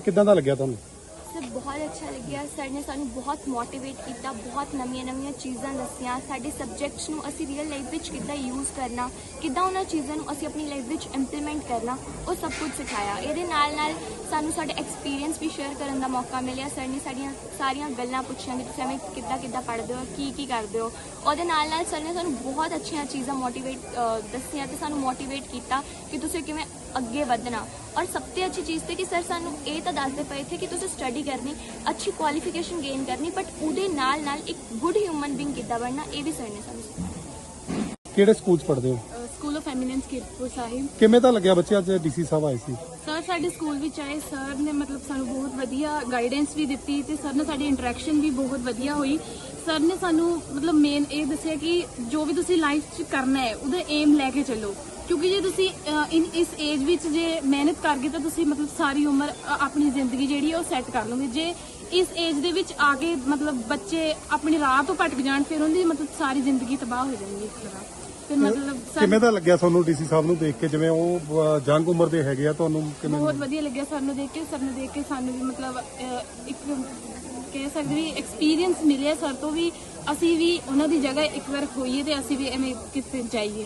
ਕਿੱਦਾਂ ਦਾ ਲੱਗਿਆ ਤੁਹਾਨੂੰ? ਸਰ, ਬਹੁਤ ਅੱਛਾ ਲੱਗਿਆ। ਸਰ ਨੇ ਸਾਨੂੰ ਬਹੁਤ ਮੋਟੀਵੇਟ ਕੀਤਾ, ਬਹੁਤ ਨਵੀਆਂ ਨਵੀਆਂ ਚੀਜ਼ਾਂ ਦੱਸੀਆਂ। ਸਾਡੇ ਸਬਜੈਕਟਸ ਨੂੰ ਅਸੀਂ ਰੀਅਲ ਲਾਈਫ ਵਿੱਚ ਕਿੱਦਾਂ ਯੂਜ਼ ਕਰਨਾ, ਕਿੱਦਾਂ ਉਹਨਾਂ ਚੀਜ਼ਾਂ ਨੂੰ ਅਸੀਂ ਆਪਣੀ ਲਾਈਫ ਵਿੱਚ ਇੰਪਲੀਮੈਂਟ ਕਰਨਾ, ਉਹ ਸਭ ਕੁਝ ਸਿਖਾਇਆ। ਇਹਦੇ ਨਾਲ ਨਾਲ ਸਾਨੂੰ ਸਾਡੇ ਐਕਸਪੀਰੀਅੰਸ ਵੀ ਸ਼ੇਅਰ ਕਰਨ ਦਾ ਮੌਕਾ ਮਿਲਿਆ। ਸਰ ਨੇ ਸਾਡੀਆਂ ਸਾਰੀਆਂ ਗੱਲਾਂ ਪੁੱਛੀਆਂ ਕਿ ਤੁਸੀਂ ਐਵੇਂ ਕਿੱਦਾਂ ਕਿੱਦਾਂ ਪੜ੍ਹਦੇ ਹੋ, ਕੀ ਕੀ ਕਰਦੇ ਹੋ। ਉਹਦੇ ਨਾਲ ਨਾਲ ਸਰ ਨੇ ਸਾਨੂੰ ਬਹੁਤ ਅੱਛੀਆਂ ਚੀਜ਼ਾਂ ਮੋਟੀਵੇਟ ਦੱਸੀਆਂ ਤੇ ਸਾਨੂੰ ਮੋਟੀਵੇਟ ਕੀਤਾ ਕਿ ਤੁਸੀਂ ਕਿਵੇਂ ਅੱਗੇ ਵਧਣਾ। ਔਰ ਸਭ ਤੋਂ ਅੱਛੀ ਚੀਜ਼ ਤੇ ਕਿ ਸਰ ਸਾਨੂੰ ਇਹ ਤਾਂ ਦੱਸਦੇ ਪਏ ਥੇ ਕਿ ਤੁਸੀਂ ਸਟੱਡੀ ਕਰਨੀ ਅੱਛੀ ਕੁਆਲੀਫਿਕੇਸ਼ਨ ਗੇਨ ਕਰਨੀ ਬਟ ਉਹਦੇ ਨਾਲ ਨਾਲ ਇੱਕ ਗੁੱਡ ਹਿਊਮਨ ਬੀਇੰਗ ਕਿੱਦਾਂ ਬਣਨਾ ਇਹ ਵੀ ਸਰ ਨੇ ਸਾਨੂੰ ਸਿਖਾਇਆ। ਕਿਹੜੇ ਸਕੂਲ 'ਚ ਪੜ੍ਹਦੇ ਹੋ? School of eminence Kiratpur Sahib. ਕਿਵੇਂ ਦਾ ਲੱਗਿਆ ਬੱਚੇ ਅੱਜ ਡੀਸੀ ਸਾਹਿਬ ਆਏ ਸੀ? ਸਰ ਸਾਡੇ ਸਕੂਲ ਵਿੱਚ ਆਏ ਸਰ ਨੇ ਮਤਲਬ ਸਾਨੂੰ ਬਹੁਤ ਵਧੀਆ ਗਾਈਡੈਂਸ ਵੀ ਦਿੱਤੀ ਤੇ ਸਰ ਨਾਲ ਸਾਡੀ ਇੰਟਰੈਕਸ਼ਨ ਵੀ ਬਹੁਤ ਵਧੀਆ ਹੋਈ। ਸਰ ਨੇ ਸਾਨੂੰ ਮਤਲਬ ਮੇਨ ਇਹ ਦੱਸਿਆ ਕਿ ਜੋ ਵੀ ਤੁਸੀਂ ਲਾਈਫ 'ਚ ਕਰਨਾ ਹੈ ਉਹਦਾ ਏਮ ਲੈ ਕੇ ਚੱਲੋ। ਕਿਉਂਕਿ ਜੇ ਤੁਸੀਂ ਇਨ ਇਸ ਏਜ ਵਿੱਚ ਜੇ ਮਿਹਨਤ ਕਰਗੇ ਤਾਂ ਤੁਸੀਂ ਮਤਲਬ ਸਾਰੀ ਉਮਰ ਆਪਣੀ ਜ਼ਿੰਦਗੀ ਜਿਹੜੀ ਹੈ ਉਹ ਸੈੱਟ ਕਰ ਲਓਗੇ। ਜੇ ਇਸ ਏਜ ਦੇ ਵਿੱਚ ਆ ਕੇ ਮਤਲਬ ਬੱਚੇ ਆਪਣੀ ਰਾਹ ਤੋਂ ਭਟਕ ਜਾਣ ਫਿਰ ਉਹਨਾਂ ਦੀ ਮਤਲਬ ਸਾਰੀ ਜ਼ਿੰਦਗੀ ਤਬਾਹ ਹੋ ਇੱਕ ਤਰ੍ਹਾਂ। ਫਿਰ ਮਤਲਬ ਕਿਵੇਂ ਦਾ ਲੱਗਿਆ ਤੁਹਾਨੂੰ ਡੀਸੀ ਸਾਹਿਬ ਨੂੰ ਦੇਖ ਕੇ? ਜਿਵੇਂ ਉਹ ਜੰਗ ਉਮਰ ਦੇ ਹੈਗੇ ਆ ਤੁਹਾਨੂੰ ਕਿਵੇਂ ਬਹੁਤ ਵਧੀਆ ਲੱਗਿਆ ਸਰ ਨੂੰ ਦੇਖ ਕੇ। ਸਰ ਨੂੰ ਦੇਖ ਕੇ ਸਾਨੂੰ ਵੀ ਮਤਲਬ ਇੱਕ ਕਹਿ ਸਕਦੇ ਵੀ ਐਕਸਪੀਰੀਅੰਸ ਮਿਲਿਆ ਸਰ ਤੋਂ ਵੀ। ਅਸੀਂ ਵੀ ਉਹਨਾਂ ਦੀ ਜਗ੍ਹਾ ਇੱਕ ਵਾਰ ਹੋਈਏ ਤੇ ਅਸੀਂ ਵੀ ਐਵੇਂ ਕਿਤੇ ਜਾਈਏ।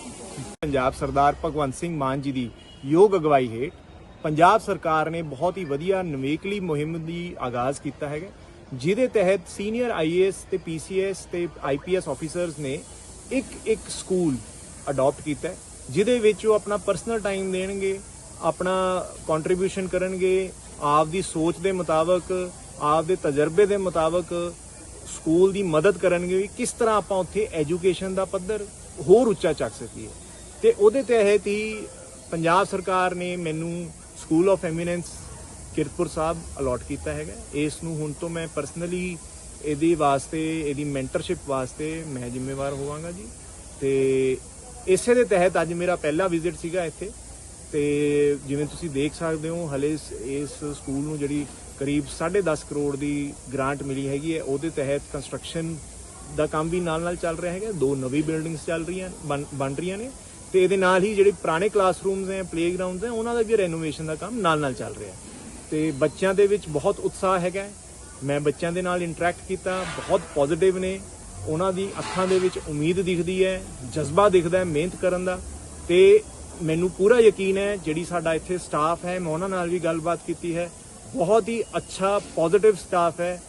ਪੰਜਾਬ ਸਰਦਾਰ ਭਗਵੰਤ ਸਿੰਘ ਮਾਨ ਜੀ ਦੀ ਯੋਗ ਅਗਵਾਈ ਹੇਠ ਪੰਜਾਬ ਸਰਕਾਰ ਨੇ ਬਹੁਤ ਹੀ ਵਧੀਆ ਨਵੇਕਲੀ ਮੁਹਿੰਮ ਦੀ ਆਗਾਜ਼ ਕੀਤਾ ਹੈਗਾ। ਜਿਹਦੇ ਤਹਿਤ ਸੀਨੀਅਰ ਆਈਏਐਸ ਤੇ ਪੀਸੀਐਸ ਤੇ ਆਈਪੀਐਸ ਆਫੀਸਰਸ ਨੇ ਇੱਕ ਇੱਕ ਸਕੂਲ ਅਡਾਪਟ ਕੀਤਾ ਜਿਹਦੇ ਵਿੱਚ ਉਹ ਆਪਣਾ ਪਰਸਨਲ ਟਾਈਮ ਦੇਣਗੇ, ਆਪਣਾ ਕੰਟਰੀਬਿਊਸ਼ਨ ਕਰਨਗੇ, ਆਪ ਦੀ ਸੋਚ ਦੇ ਮੁਤਾਬਕ, ਆਪ ਦੇ ਤਜਰਬੇ ਦੇ ਮੁਤਾਬਕ ਸਕੂਲ ਦੀ ਮਦਦ ਕਰਨਗੇ ਵੀ ਕਿਸ ਤਰ੍ਹਾਂ ਆਪਾਂ ਉੱਥੇ ਐਜੂਕੇਸ਼ਨ ਦਾ ਪੱਧਰ ਹੋਰ ਉੱਚਾ ਚੱਕ ਸਕੀਏ। ਤੇ ਉਹਦੇ ਤਹਿਤ ਹੀ ਪੰਜਾਬ ਸਰਕਾਰ ਨੇ ਮੈਨੂੰ school of eminence Kiratpur Sahib allot ਕੀਤਾ ਹੈਗਾ। ਇਸ ਨੂੰ ਹੁਣ ਤੋਂ ਮੈਂ ਪਰਸਨਲੀ ਇਹਦੇ ਵਾਸਤੇ, ਇਹਦੀ ਮੈਂਟਰਸ਼ਿਪ ਵਾਸਤੇ ਮੈਂ ਜ਼ਿੰਮੇਵਾਰ ਹੋਵਾਂਗਾ ਜੀ। ਤੇ ਇਸੇ ਦੇ ਤਹਿਤ ਅੱਜ ਮੇਰਾ ਪਹਿਲਾ ਵਿਜ਼ਿਟ ਸੀਗਾ ਇੱਥੇ। ਤੇ ਜਿਵੇਂ ਤੁਸੀਂ ਦੇਖ ਸਕਦੇ ਹੋ, ਹਲੇ ਇਸ ਸਕੂਲ ਨੂੰ ਜਿਹੜੀ ਕਰੀਬ 10.5 ਕਰੋੜ ਦੀ ਗ੍ਰਾਂਟ ਮਿਲੀ ਹੈਗੀ ਹੈ। ਉਹਦੇ ਤਹਿਤ ਕੰਸਟਰਕਸ਼ਨ ਦਾ ਕੰਮ ਵੀ ਨਾਲ ਨਾਲ ਚੱਲ ਰਿਹਾ ਹੈਗਾ। ਦੋ ਨਵੀਂ ਬਿਲਡਿੰਗਸ ਚੱਲ ਰਹੀਆਂ, ਬਣ ਬਣ ਰਹੀਆਂ ਨੇ। ਤੇ ਇਹਦੇ ਨਾਲ ਹੀ ਜਿਹੜੇ ਪੁਰਾਣੇ ਕਲਾਸਰੂਮਸ ਹੈ ਪਲੇਗਰਾਉਂਡਸ ਹੈ, ਉਹਨਾਂ ਦਾ ਵੀ ਰੈਨੋਵੇਸ਼ਨ ਦਾ ਕੰਮ ਨਾਲ ਨਾਲ ਚੱਲ ਰਿਹਾ ਤੇ ਬੱਚਿਆਂ ਦੇ ਵਿੱਚ ਬਹੁਤ ਉਤਸ਼ਾਹ ਹੈਗਾ ਮੈਂ ਬੱਚਿਆਂ ਦੇ ਨਾਲ ਇੰਟਰੈਕਟ ਕੀਤਾ, ਬਹੁਤ ਪੋਜ਼ਿਟਿਵ ਨੇ। ਉਹਨਾਂ ਦੀ ਅੱਖਾਂ ਦੇ ਵਿੱਚ ਉਮੀਦ ਦਿਖਦੀ ਹੈ, ਜਜ਼ਬਾ ਦਿਖਦਾ ਹੈ ਮਿਹਨਤ ਕਰਨ ਦਾ। ਤੇ ਮੈਨੂੰ ਪੂਰਾ ਯਕੀਨ ਹੈ, ਜਿਹੜੀ ਸਾਡਾ ਇੱਥੇ ਸਟਾਫ ਹੈ, ਮੈਂ ਉਹਨਾਂ ਨਾਲ ਵੀ ਗੱਲਬਾਤ ਕੀਤੀ ਹੈ। ਬਹੁਤ ਹੀ ਅੱਛਾ ਪੋਜ਼ਿਟਿਵ ਸਟਾਫ ਹੈ।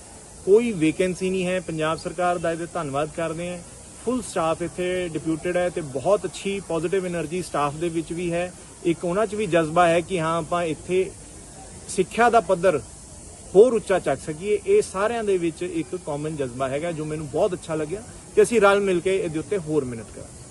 ਕੋਈ ਵੈਕੈਂਸੀ ਨਹੀਂ ਹੈ। ਪੰਜਾਬ ਸਰਕਾਰ ਦਾ ਇਹਦੇ ਧੰਨਵਾਦ ਕਰਦੇ ਹਾਂ। ਫੁੱਲ ਸਟਾਫ ਇੱਥੇ ਡਿਪਿਊਟਡ ਹੈ ਤੇ ਬਹੁਤ ਅੱਛੀ ਪੋਜ਼ਿਟਿਵ એનર્ਜੀ ਸਟਾਫ ਦੇ ਵਿੱਚ ਵੀ ਹੈ। ਇੱਕ ਉਹਨਾਂ 'ਚ ਵੀ ਜਜ਼ਬਾ ਹੈ ਕਿ ਹਾਂ, ਆਪਾਂ ਇੱਥੇ ਸਿੱਖਿਆ ਦਾ ਪੱਧਰ ਹੋਰ ਉੱਚਾ ਚੱਕ ਸਕੀਏ। ਇਹ ਸਾਰਿਆਂ ਦੇ ਵਿੱਚ ਇੱਕ ਕਾਮਨ ਜਜ਼ਬਾ ਹੈਗਾ, ਜੋ ਮੈਨੂੰ ਬਹੁਤ ਅੱਛਾ ਲੱਗਿਆ। ਕਿ ਅਸੀਂ ਰਲ ਮਿਲ ਕੇ ਇਹਦੇ ਉੱਤੇ ਹੋਰ ਮਿਹਨਤ ਕਰਾਂਗੇ।